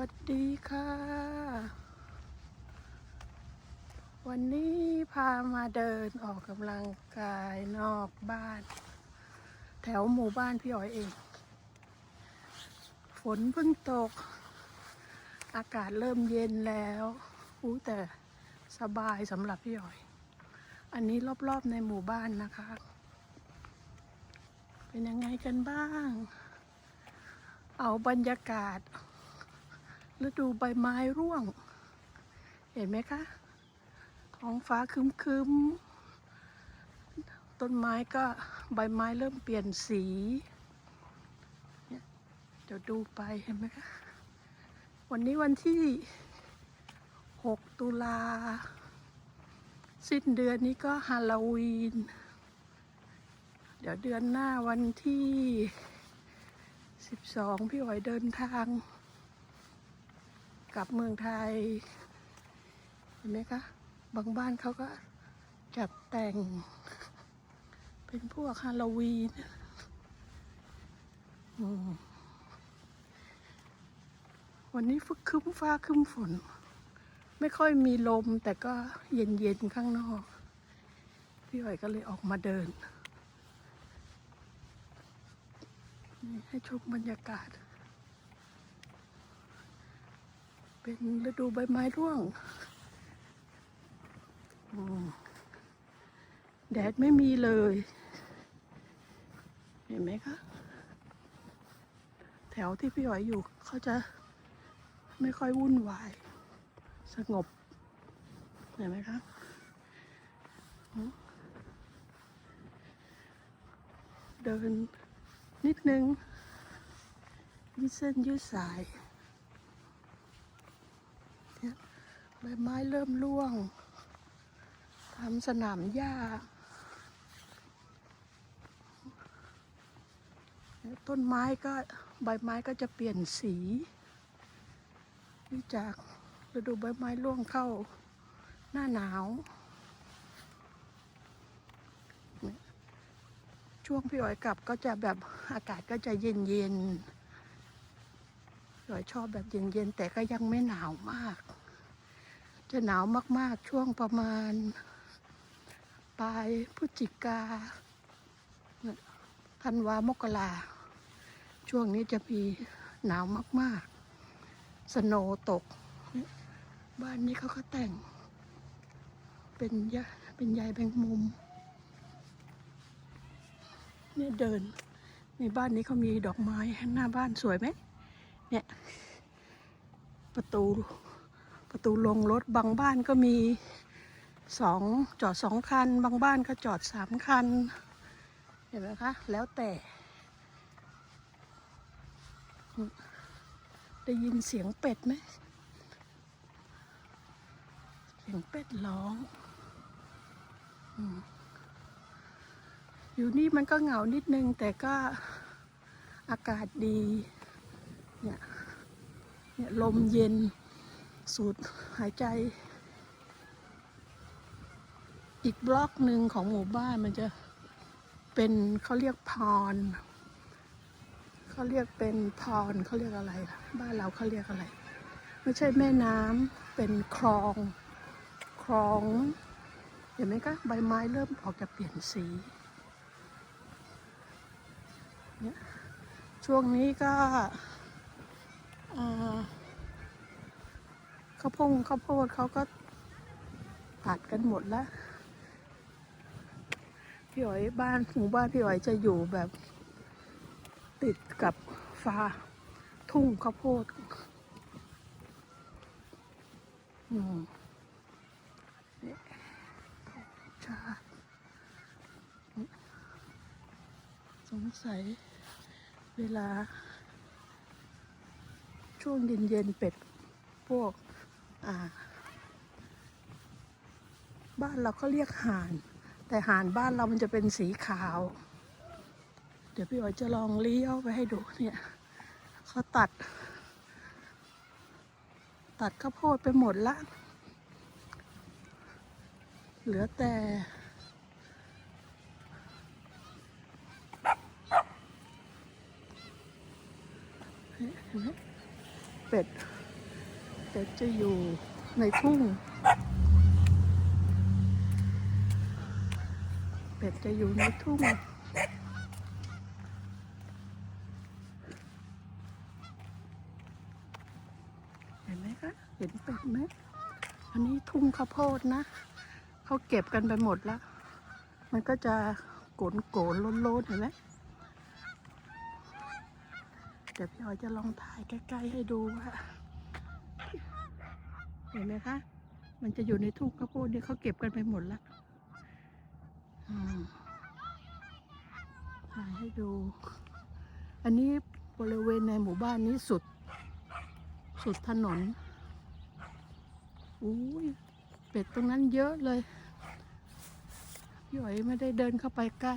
วัสดีค่ะ วันนี้พามาเดินออกกำลังกายนอกบ้าน แถวหมู่บ้านพี่อ๋อยเอง ฝนเพิ่งตก อากาศเริ่มเย็นแล้วอู้แต่สบายสำหรับพี่อ๋อย อันนี้รอบๆในหมู่บ้านนะคะ เป็นยังไงกันบ้าง เอาบรรยากาศ ฤดูใบไม้ร่วง เห็นไหมคะท้องฟ้าครึมๆต้นไม้ก็ใบไม้เริ่มเปลี่ยนสีเดี๋ยวดูไปเห็นไหมคะ วันนี้วันที่ 6 ตุลา สิ้นเดือนนี้ก็ฮาโลวีน เดี๋ยวเดือนหน้าวันที่ 12 พี่หอยเดินทาง กลับเมืองไทย เห็นไหมคะ บางบ้านเขาก็จัดแต่ง เป็นพวกฮาโลวีนวันนี้ฟึกคึ้มฟ้าคึ้มฝน ไม่ค่อยมีลมแต่ก็เย็นๆข้างนอก พี่หอยก็เลยออกมาเดิน ให้ชมบรรยากาศ เป็นฤดูใบไม้ร่วงแดดไม่มีเลย เห็นไหมคะ แถวที่พี่หอยอยู่เขาจะไม่ค่อยวุ่นวาย สงบ เห็นไหมคะเดินนิดนึงยืดเส้นยืดสาย ใบไม้เริ่มร่วงทำสนามหญ้า ต้นไม้ก็ใบไม้ก็จะเปลี่ยนสีนี่จากฤดูใบไม้ร่วงเข้าหน้าหนาว ช่วงพี่อ๋อยกลับก็จะแบบอากาศก็จะเย็นเย็นพี่อ๋อยชอบแบบเย็นเย็นแต่ก็ยังไม่หนาวมาก จะหนาวมากๆช่วงประมาณ ปลายพฤศจิกาธันวามกราช่วงนี้จะมีหนาวมากๆ สโนว์ตก บ้านนี้เขาก็แต่ง เป็นยะเป็นใยแบงมุม เนี่ยเดิน ในบ้านนี้เขามีดอกไม้หน้าบ้านสวยไหมเนี่ย ประตู ประตูลงรถบางบ้านก็มีสองจอดสองคัน บางบ้านก็จอดสามคัน เห็นไหมคะ แล้วแต่ ได้ยินเสียงเป็ดไหมเสียงเป็ดร้องอยู่นี่มันก็เหงานิดนึง แต่ก็อากาศดี เนี่ยเนี่ยลมเย็น สูดหายใจ อีกบล็อกหนึ่งของหมู่บ้านมันจะเป็นเขาเรียกพรเขาเรียกเป็นพรเขาเรียกอะไร บ้านเราเขาเรียกอะไร ไม่ใช่แม่น้ำเป็นคลองคลองเห็นไหมคะใบไม้เริ่มออกจะเปลี่ยนสีเนี่ยช่วงนี้ก็อ่า ข้าวโพงข้าวโพดเขาก็ตัดกันหมดแล้วพี่อ๋อยบ้านหมู่บ้านพี่อ๋อยจะอยู่แบบ ติดกับฟ้าทุ่งข้าวโพดอืมชาสงสัยเวลา ช่วงเย็นๆเป็ดพวก บ้านเราเขาเรียกห่าน แต่ห่านบ้านเรามันจะเป็นสีขาว เดี๋ยวพี่อ๋อยจะลองเลี้ยวไปให้ดูเนี่ยเขาตัด ตัดข้าวโพดไปหมดละ เหลือแต่เห็นไหมเป็ด เป็ดจะอยู่ในทุ่ง เป็ดจะอยู่ในทุ่งเห็นไหมคะ เห็นเป็ดไหม อันนี้ทุ่งข้าวโพดนะ เขาเก็บกันไปหมดแล้ว มันก็จะโกนโกนๆโล้นเห็นไหมเดี๋ยวพี่ออยจะลองถ่ายใกล้ ๆ ให้ดูว่า เห็นไหมคะ มันจะอยู่ในทุ่งข้าวโพดนี่เขาเก็บกันไปหมดแล้วถ่ายให้ดู อันนี้บริเวณในหมู่บ้านนี้สุด สุดถนนอุ้ยเป็ดตรงนั้นเยอะเลยพี่อ๋อยไม่ได้เดินเข้าไปใกล้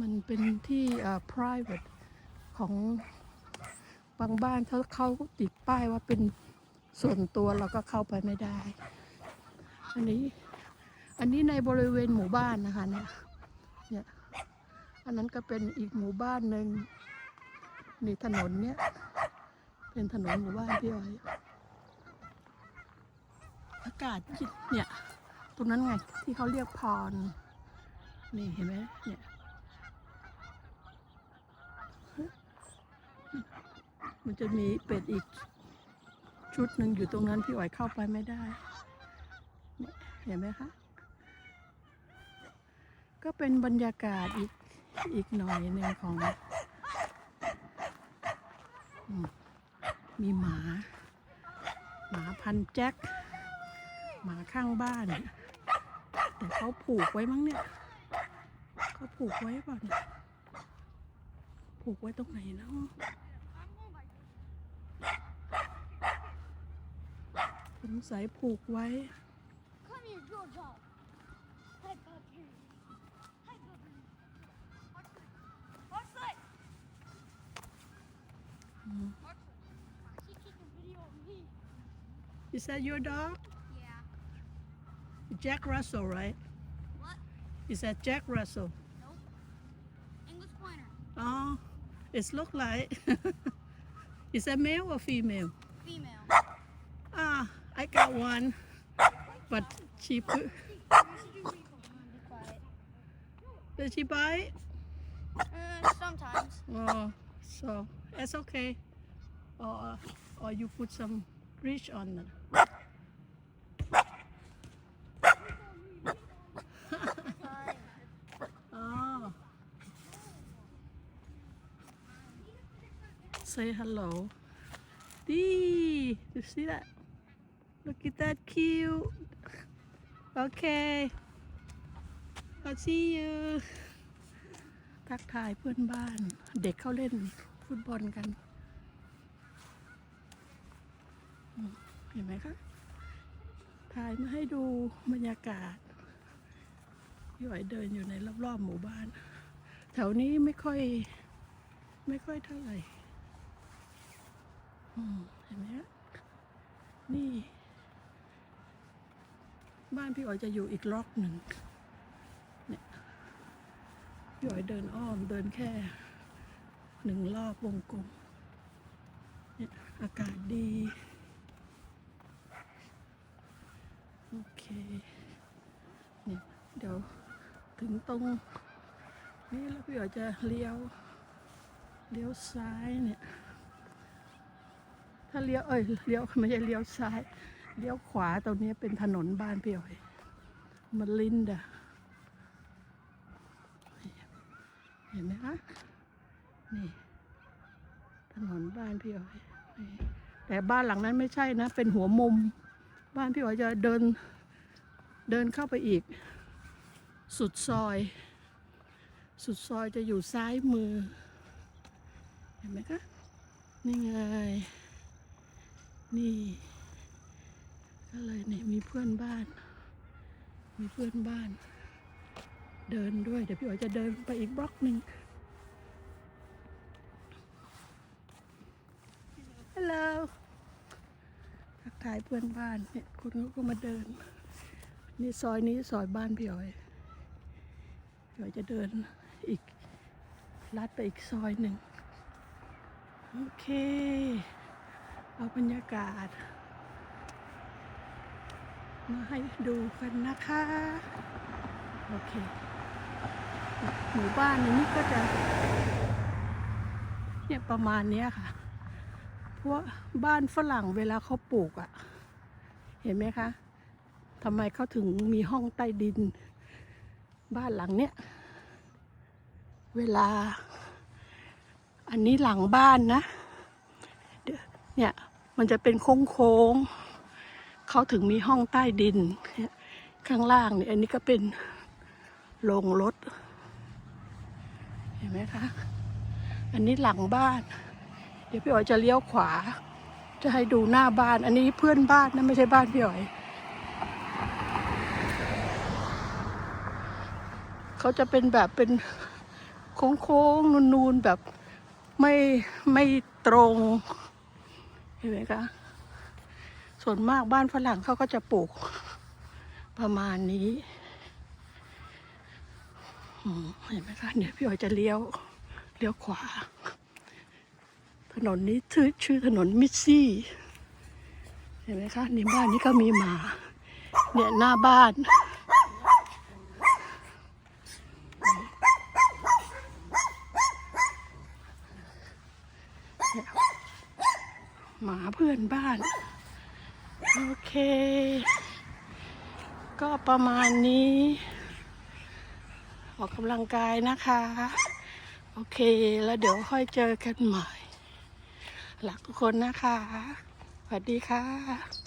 มันเป็นที่อ่อ private ของบางบ้านเขาเขาติดป้ายว่าเป็น ส่วนตัวเราก็เข้าไปไม่ได้ อันนี้ อันนี้ในบริเวณหมู่บ้านนะคะเนี่ยเนี่ยอันนั้นก็เป็นอีกหมู่บ้านหนึ่งนี่ถนนเนี่ย เป็นถนนหมู่บ้านพี่อ้อยอากาศเย็นเนี่ยตรงนั้นไงที่เขาเรียกพร นี่เห็นไหมเนี่ยมันจะมีเป็ดอีก ชุดหนึ่งอยู่ตรงนั้นพี่อ๋อยเข้าไปไม่ได้เห็นไหมคะ ก็เป็นบรรยากาศอีกอีกหน่อยหนึ่งของ มีหมา หมาพันแจ็ค หมาข้างบ้าน แต่เขาผูกไว้มั้งเนี่ย เขาผูกไว้เปล่าเนี่ยผูกไว้ตรงไหนเนาะ งสัยผูกไว้ Come here, Georgia. Hi, puppy. Hi, puppy. Watch this. Watch this. Mm. Watch this. She took a video of me. Is that your dog Yeah. Jack Russell right What? Is that Jack Russell Nope. English pointer. Oh it look like Is that male or female Female. I got one but she put You should do people. Be quiet. Did she bite Uh, sometimes. Oh, so it's okay. Or or you put some grease on it. Fine. Oh. Say hello. Dee, you see that? Look at that cute. Okay. I'll see you. ทักทายเพื่อนบ้าน เด็กเขาเล่นฟุตบอลกัน เห็นไหมคะ ถ่ายมาให้ดูบรรยากาศพี่อยเดินอยู่ในรอบๆหมู่บ้าน แถวนี้ไม่ค่อย ไม่ค่อยเท่าไหร่อืมเห็นไหมฮะนี่ บ้านพี่อ๋อยจะอยู่อีกล็อกหนึ่งเนี่ยพี่อ๋อยเดินอ้อมเดินแค่หนึ่งรอบวงกลมเนี่ยอากาศดี โอเคเนี่ยเดี๋ยวถึงตรงนี้แล้วพี่อ๋อยจะเลี้ยวเลี้ยวซ้ายเนี่ย ถ้าเลี้ยวเอ้ยเลี้ยวไม่ใช่เลี้ยวซ้าย เลี้ยวขวาตรงนี้เป็นถนนบ้านพี่อ๋อยมันลินดาเห็นไหมคะนี่ ถนนบ้านพี่อ๋อยแต่บ้านหลังนั้นไม่ใช่นะ เป็นหัวมุม บ้านพี่อ๋อยจะเดิน เดินเข้าไปอีก สุดซอย สุดซอยจะอยู่ซ้ายมือ เห็นไหมคะ นี่ไง นี่ ก็เลยเนี่ยมีเพื่อนบ้าน มีเพื่อนบ้าน เดินด้วย เดี๋ยวพี่อ๋อยจะเดินไปอีกบล็อกหนึ่งฮัลโหลทักทายเพื่อนบ้านเนี่ยคุณเขาก็มาเดิน นี่ซอยนี้ซอยบ้านพี่อ๋อยพี่อ๋อยจะเดินอีกลัดไปอีกซอยหนึ่ง โอเค เอาบรรยากาศ มาให้ดูกันนะคะ โอเค หมู่บ้านนนี้ก็จะ เนี่ยประมาณเนี้ยค่ะ เพราะบ้านฝรั่งเวลาเขาปลูกอะ่ะ เห็นไหมคะทำไมเขาถึงมีห้องใต้ดิน บ้านหลังเนี้ย เวลา อันนี้หลังบ้านนะเดี๋ยวเนี่ย มันจะเป็นโค้งๆ เขาถึงมีห้องใต้ดิน ข้างล่างเนี่ยอันนี้ก็เป็นโรงรถ เห็นไหมคะ อันนี้หลังบ้าน เดี๋ยวพี่อ๋อยจะเลี้ยวขวา จะให้ดูหน้าบ้าน อันนี้เพื่อนบ้านนะไม่ใช่บ้านพี่อ๋อย เขาจะเป็นแบบเป็นโค้งๆนูนๆแบบไม่ไม่ตรง เห็นไหมคะ ส่วนมากบ้านฝรั่งเขาก็จะปลูก ประมาณนี้เห็นไหมคะเนี่ยพี่อ๋อยจะเลี้ยวเลี้ยวขวา ถนนนี้ชื่อชื่อถนนมิสซี่ เห็นไหมคะในบ้านนี้ก็มีหมา เนี่ยหน้าบ้านหมาเพื่อนบ้าน โอเค ก็ประมาณนี้ ออกกำลังกายนะคะ โอเค แล้วเดี๋ยวค่อยเจอกันใหม่ หลักทุกคนนะคะ สวัสดีค่ะ